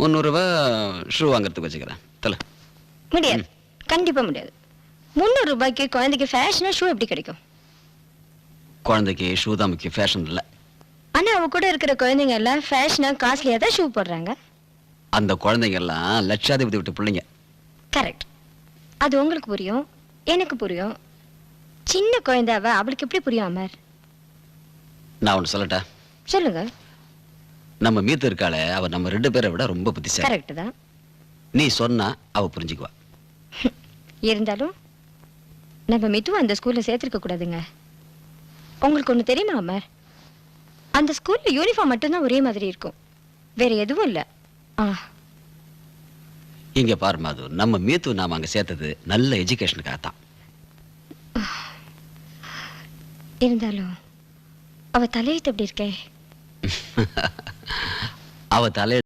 முந்நூறுரூவா ஷூ வாங்குறதுக்கு வச்சுக்கிறேன். தல முடியாது. கண்டிப்பா முடியாது. முந்நூறு ரூபாய்க்கு குழந்தைக்கு ஃபேஷனா ஷூ எப்படி கிடைக்கும்? குழந்தைக்கு ஷூ தான் முக்கியம். ஃபேஷன் இல்லை. ஆனா அவ கூட இருக்கிற குழந்தைங்க எல்லாம் ஃபேஷனா காஸ்ட்லியா தான் ஷூ போடுறாங்க. அந்த குழந்தைங்க எல்லாம் லட்சாதிபதி விட்டு பிள்ளைங்க. கரெக்ட் அது உங்களுக்கு புரியும். எனக்கு புரியும். சின்ன குழந்தைவ அவளுக்கு எப்படி புரியும் அமர்? நான் ஒன்று சொல்லட்டா? சொல்லுங்க. நம்ம மீத்து இருக்காளே அவ நம்ம ரெண்டு பேரை விட ரொம்ப புத்திசாலி. கரெக்ட் தான். நீ சொன்னா அவ புரிஞ்சுக்குவா. இருந்தாலும் நம்ம மித்து அந்த ஸ்கூல்ல சேர்த்திருக்க கூடாதுங்க. உங்களுக்கு ஒண்ணு தெரியுமா அமர் அந்த ஸ்கூல்ல யூனிஃபார்ம் மட்டும்தான் ஒரே மாதிரி இருக்கும். வேற எதுவும் இல்ல. ஆ. இங்க பாரு மாது. நம்ம மீத்து நாம அங்க சேர்த்தது நல்ல எஜுகேஷனுக்காக தான். இருந்தாலும் அவ தலையெழுத்து எப்படி இருக்கே? அவ தலை